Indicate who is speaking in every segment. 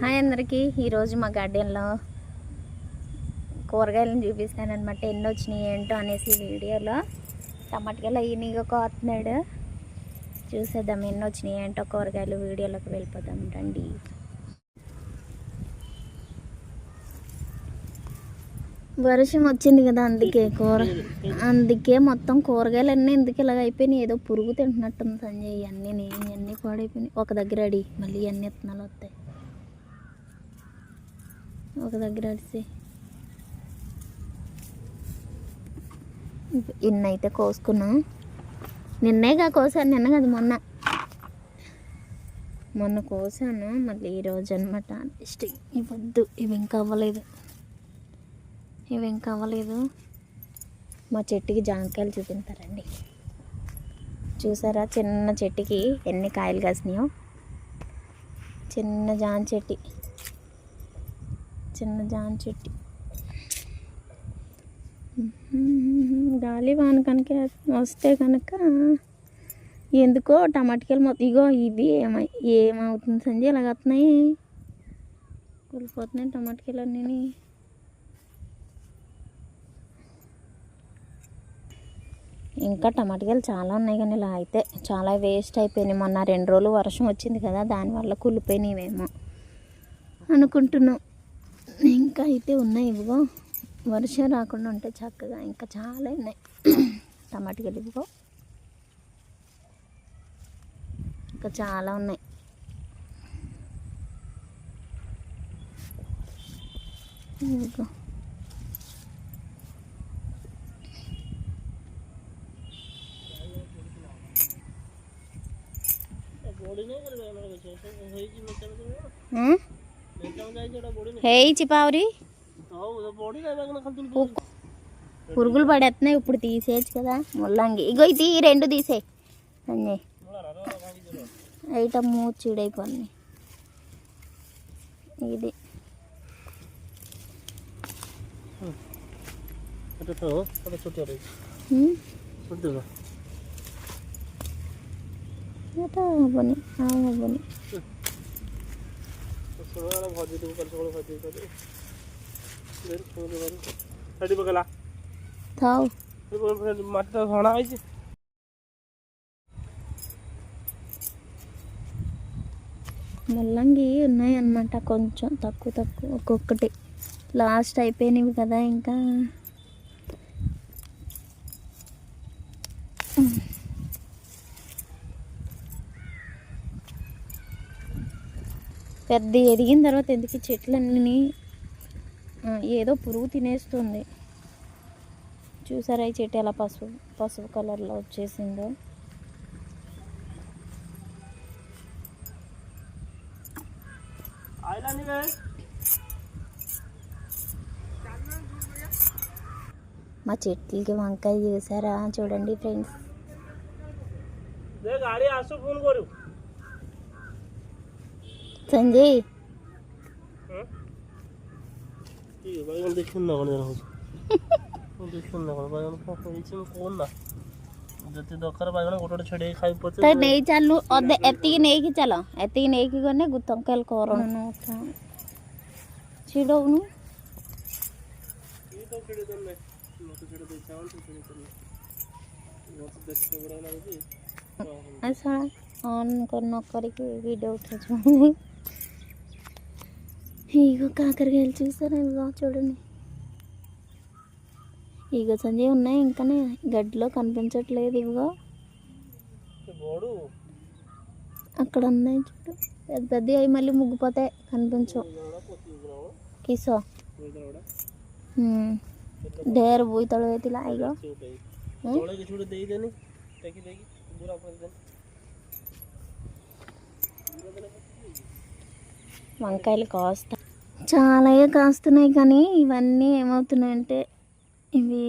Speaker 1: Hi అందరికీ. ఈరోజు మా గార్డెన్లో కూరగాయలను చూపిస్తానమాట ఎన్ని వచ్చినాయి ఏంటో అనేసి వీడియోలో. టమాటకాయలు అయ్యి కోతున్నాడు చూసేద్దాం ఎన్ని వచ్చినాయి ఏంటో కూరగాయలు. వీడియోలోకి వెళ్ళిపోదాం రండి. వర్షం వచ్చింది కదా అందుకే కూర. అందుకే మొత్తం కూరగాయలు అన్నీ ఎందుకు ఇలాగ అయిపోయినాయి? ఏదో పురుగు తింటున్నట్టుంది సంజయ్. ఇవన్నీ నేను ఇవన్నీ పాడైపోయినాయి. ఒక దగ్గర అడి. మళ్ళీ ఇవన్నీ విత్తనాలు వస్తాయి. ఒక దగ్గర అడిసి ఇన్ని అయితే కోసుకున్నాం. నిన్నేగా కోసాను నిన్న కదా మొన్న. మొన్న కోసాను మళ్ళీ ఈరోజు అనమాట నెక్స్ట్ ఇవి ఇవి ఇంకా అవ్వలేదు. ఇవి ఇంకా అవ్వలేదు. మా చెట్టుకి జాంకాయలు చూపించారండి. చూసారా? చిన్న చెట్టుకి ఎన్ని కాయలు కాసినాయో? చిన్న జామ చెట్టు. చిన్న జామ చెట్టు. గాలి వాన కనుక వస్తే కనుక ఎందుకో టమాటకాయలు మొత్తం ఇగో ఇవి ఏమై ఏమవుతుంది సంజయ్? ఇలాగ వస్తున్నాయి కూలిపోతున్నాయి టమాటకాయలు అన్నీ ఇంకా టమాటకాయలు చాలా ఉన్నాయి కానీ ఇలా అయితే చాలా వేస్ట్ అయిపోయినాయి. మొన్న రెండు రోజులు వర్షం వచ్చింది కదా దానివల్ల కుళ్ళిపోయినాయివేమో అనుకుంటున్నాం. ఇంకా అయితే ఉన్నాయి ఇవిగో వర్షం రాకుండా ఉంటే చక్కగా ఇంకా చాలా ఉన్నాయి. టమాటకాయలు ఇవిగో ఇంకా చాలా ఉన్నాయి. ఇదిగో. హేయ్ చిపావరి. పురుగులు పడేస్తున్నాయి ఇప్పుడు తీసేయచ్చు కదా. ముల్లంగి. ఇగో ఇది రెండు తీసే అన్నీ. ఐటమ్ చీడైపోయింది ఇది. कोणाला भाव
Speaker 2: देतो कोणाला सगळं
Speaker 1: ముల్లంగి ఉన్నాయన్నమాట కొంచెం తక్కువ తక్కువ ఒక్కొక్కటి. లాస్ట్ అయిపోయినవి కదా ఇంకా. పెద్ద ఎదిగిన తర్వాత ఎందుకు చెట్లన్నీ ఏదో పురుగు తినేస్తుంది. చూసారా ఈ చెట్టు ఎలా పసుపు పసుపు కలర్లో వచ్చేసిందో? మా చెట్లకి వంకాయ చేశారా? చూడండి ఫ్రెండ్స్.
Speaker 2: గాడి ఫోన్ संजय বাইগন দেখুন না কোন জানা দেখুন না কোন বাইগন খাইছি কোন
Speaker 1: না
Speaker 2: যেতে
Speaker 1: দরকার বাইগন গোটে ছড়ে খাই পছে তাই নেই চালু অদে এতিকি নেইকি
Speaker 2: চাল এতিকি নেইকি গনে গুতঙ্কেল করন ন ছিড়উনু তো ছিড়ে দনে তো ছিড়ে দে চাল তো ছিড়ে দনে अच्छा
Speaker 1: ऑन कर न करके वीडियो उठा ఇగో కాకరకాయలు చూసారా? ఇదిగో చూడండి. ఇగో సంజయ్ ఉన్నాయి ఇంకా గడ్డిలో కనిపించట్లేదు ఇవిగో అక్కడ ఉన్నాయి చూడు. పెద్ద పెద్ద అవి మళ్ళీ ముగ్గిపోతాయి కనిపించవు. కిసో
Speaker 2: డేర్ పోయి తొడవైతే ఇలా ఇగో.
Speaker 1: వంకాయలు కాస్త. చాలా కాస్తున్నాయి కానీ ఇవన్నీ ఏమవుతున్నాయంటే ఇవి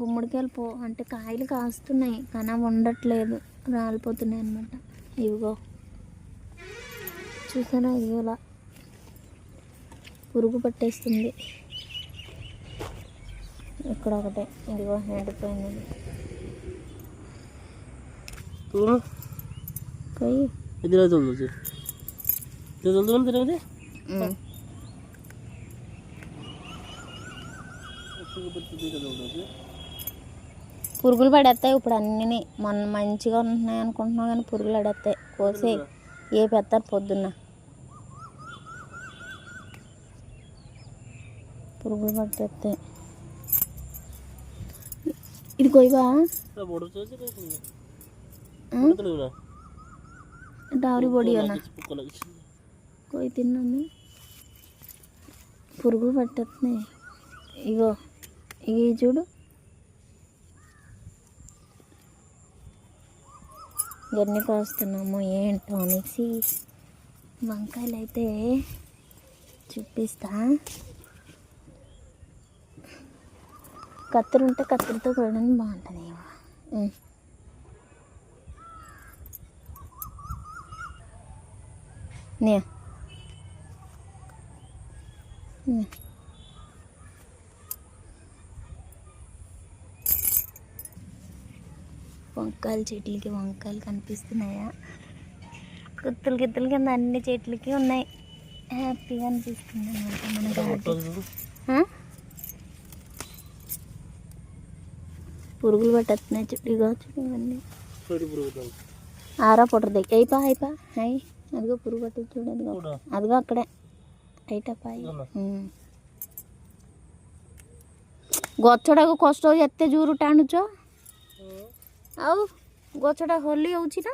Speaker 1: గుమ్మడికాయలు పో అంటే కాయలు కాస్తున్నాయి కానీ అవి ఉండట్లేదు. రాలిపోతున్నాయి అన్నమాట. ఇవిగో. చూసారా ఇదిగోలా పురుగు పట్టేస్తుంది. ఇక్కడ ఒకటే. ఇదిగో ఎండిపోయింది. కొయ్యి
Speaker 2: ఇది రోజు తోలుతుంది ఇది తోలుతున్నాం తిరిగి
Speaker 1: ఉమ్. పురుగులు పడేస్తాయి ఇప్పుడు అన్నీ మొన్న మంచిగా ఉంటున్నాయి అనుకుంటున్నావు కానీ పురుగులు పడేస్తాయి. కోసి ఏ పెడతారు పొద్దున్న. పురుగులు పట్టేస్తాయి. ఇది కొయ్యవా? డావరి పొడి అన్న. కొయ్యి తిన్నాము పురుగులు పట్టేస్తున్నాయి ఇగో ఇవి చూడు. ఎన్ని కోస్తున్నాము. ఏంటో అనేసి వంకాయలు అయితే చూపిస్తా కత్తిరి ఉంటే కత్తిరితో కోయడానికి బాగుంటుంది ఉమ్. నే నే. వంకాయల చెట్లకి వంకాయలు కనిపిస్తున్నాయా? గుత్తులు గిత్తుల కింద అన్ని చెట్లకి ఉన్నాయి. హ్యాపీగా అనిపిస్తుంది అనమాట మన గార్డెన్? పురుగులు పట్టేస్తున్నాయి చుట్టూ ఇగో చూడు ఇవన్నీ. ఆరా పొట్టరు దగ్గర అయిపా అయిపా హాయ్ అదిగో పురుగు పట్టి చూడు అదిగో. అదిగో అక్కడే. అయిటపాయి
Speaker 2: అవునా?
Speaker 1: ଗଛଟାକୁ କଷ୍ଟ ଏତେ ଜୋର ଟାଣୁଛ ଆଉ ଗଛଟା ହଲି ହେଉଛି ନା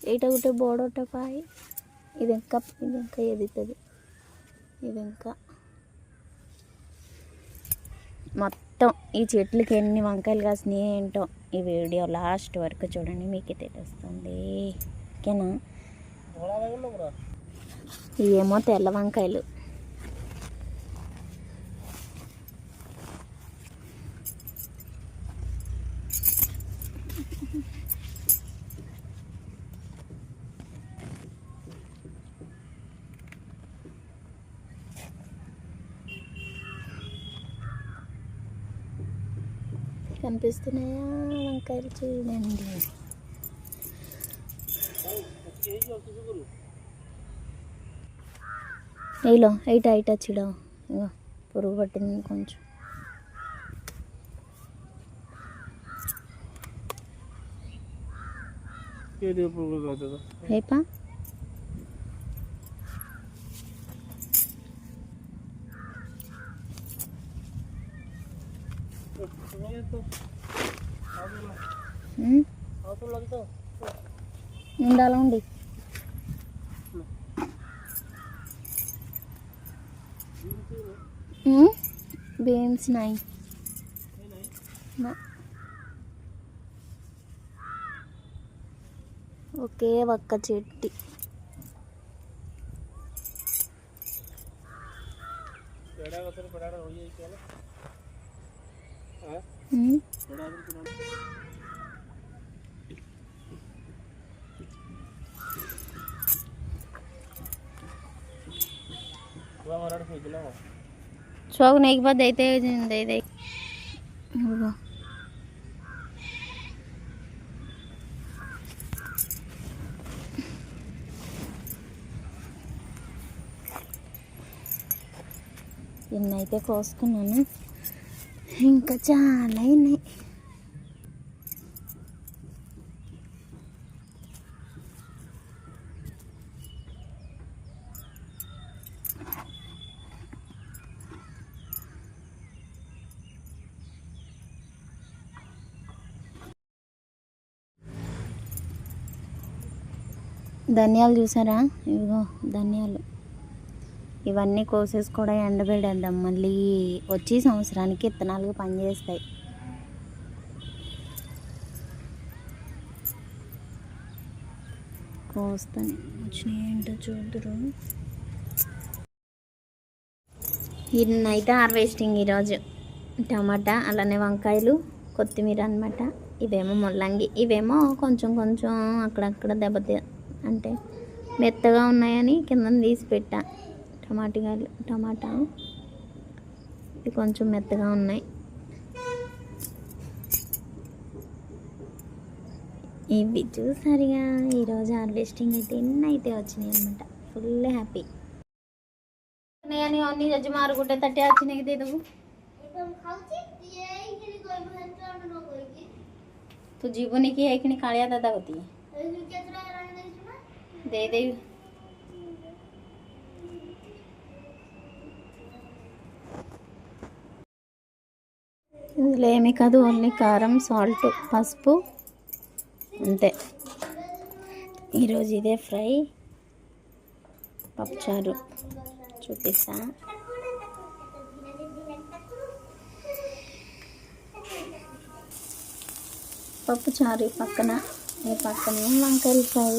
Speaker 1: ଏଇଟା ଗୋଟେ ବଡ଼ଟା ପାଇ ఇది ఇంకా ఇది ఇంకా ఎదుగుతుంది ఇది ఇంకా మొత్తం ఈ చెట్లకి ఎన్ని వంకాయలు కాసినాయి ఏంటో ఈ వీడియో లాస్ట్ వరకు చూడండి మీకే తెలుస్తుంది ఓకేనా ఇవేమో తెల్ల వంకాయలు. కనిపిస్తున్నాయా వంకాయలు చూడండి. వేయలో ఎయిట్ ఎయిట్ వచ్చిడా ఇగో పురుగు పట్టింది కొంచెం. అయిపా ఉమ్, beams nahi ఒకే ఒక్క Chetty Vamos a hablar con చోకు నెగిపోద్ది అయితే అయితే కోసుకున్నాను ఇంకా చాలా అయినాయి ధనియాలు చూసారా? ఇదిగో ధనియాలు. ఇవన్నీ కోసేసి కూడా ఎండబెడేద్దాం. మళ్ళీ వచ్చి సంవత్సరానికి ఇత్తనాలు పనిచేస్తాయి. కోస్తాను. వచ్చినాయి ఏంటో చూద్దరు. ఇన్నైతే హార్వెస్టింగ్ ఈరోజు. టమాటా అలానే వంకాయలు కొత్తిమీర అనమాట ఇవేమో ముల్లంగి. ఇవేమో కొంచెం కొంచెం అక్కడక్కడ దెబ్బతి అంటే మెత్తగా ఉన్నాయని కింద తీసి పెట్టా టమాటాలు టమాటా ఇది కొంచెం మెత్తగా ఉన్నాయి
Speaker 3: ఇవి చూసారుగా ఈరోజు హార్వెస్టింగ్ అయితే ఎన్ని అయితే వచ్చినాయి అనమాట ఫుల్ హ్యాపీ అన్ని జడ్జి మారుగుంటే తట్టి వచ్చినాయి దేదు तू जीवनी की है कि नहीं कालिया दादा होती है दे दे ఇందులో ఏమి కాదు ఓన్లీ కారం సాల్ట్ పసుపు. అంతే. ఈరోజు ఇదే ఫ్రై. పప్పుచారు చూపిస్తా. పప్పుచారు ఈ పక్కన. ఈ పక్కన వంకాయలు ఫ్రై?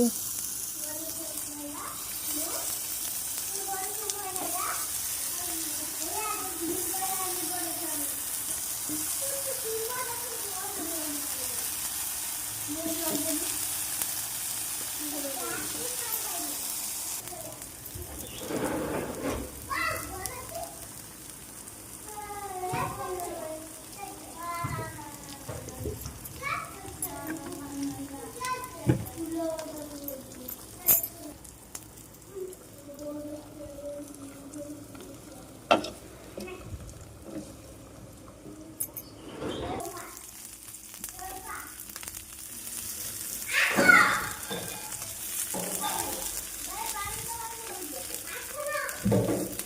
Speaker 3: Thank you.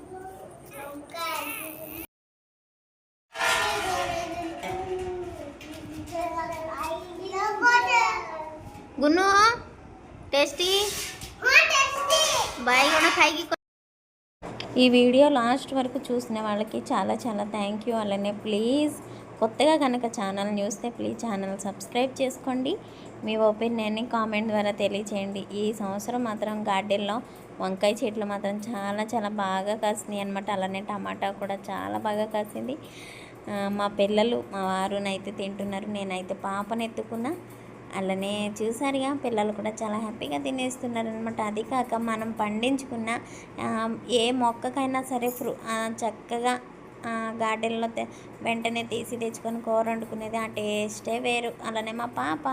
Speaker 3: గున్ను టేస్టీ? బాయ్ కూడా ఖాయికి ఈ వీడియో లాస్ట్ వరకు చూసిన వాళ్ళకి చాలా చాలా థ్యాంక్ యూ అలానే ప్లీజ్ కొత్తగా కనుక ఛానల్ చూస్తే ప్లీజ్ ఛానల్ సబ్స్క్రైబ్ చేసుకోండి. మీ ఒపీనియన్ని కామెంట్ ద్వారా తెలియచేయండి. ఈ సంవత్సరం మాత్రం గార్డెన్లో వంకాయ చెట్లు మాత్రం చాలా చాలా బాగా కాసినాయి అనమాట అలానే టమాటా కూడా చాలా బాగా కాసింది. మా పిల్లలు మా వారునైతే తింటున్నారు. నేనైతే పాపను ఎత్తుకున్నా. అలానే చూసారుగా పిల్లలు కూడా చాలా హ్యాపీగా తినేస్తున్నారు అనమాట అది కాక మనం పండించుకున్న ఏ మొక్కకైనా సరే ఫ్రూ చక్కగా గార్డెన్లో వెంటనే తీసి తెచ్చుకొని కూర వండుకునేది ఆ టేస్టే వేరు. అలానే మా పాప.